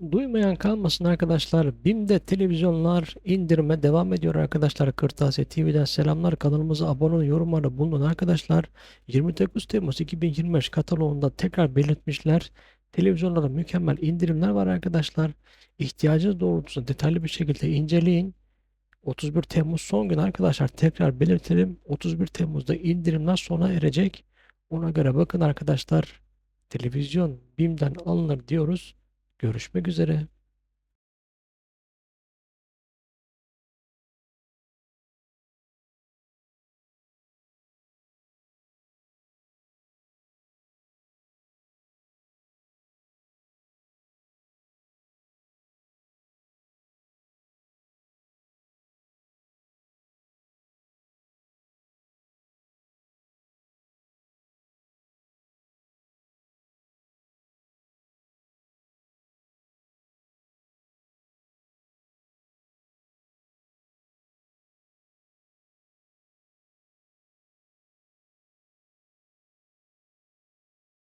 Duymayan kalmasın arkadaşlar. BİM'de televizyonlar indirime devam ediyor arkadaşlar. Kırtasiye TV'den selamlar. Kanalımıza abone olun, yorumlarda bulunun arkadaşlar. 29 Temmuz 2025 kataloğunda tekrar belirtmişler. Televizyonlarda mükemmel indirimler var arkadaşlar. İhtiyacınız doğrultusunda detaylı bir şekilde inceleyin. 31 Temmuz son gün arkadaşlar tekrar belirtelim. 31 Temmuz'da indirimler sona erecek. Ona göre bakın arkadaşlar. Televizyon BİM'den alınır diyoruz. Görüşmek üzere.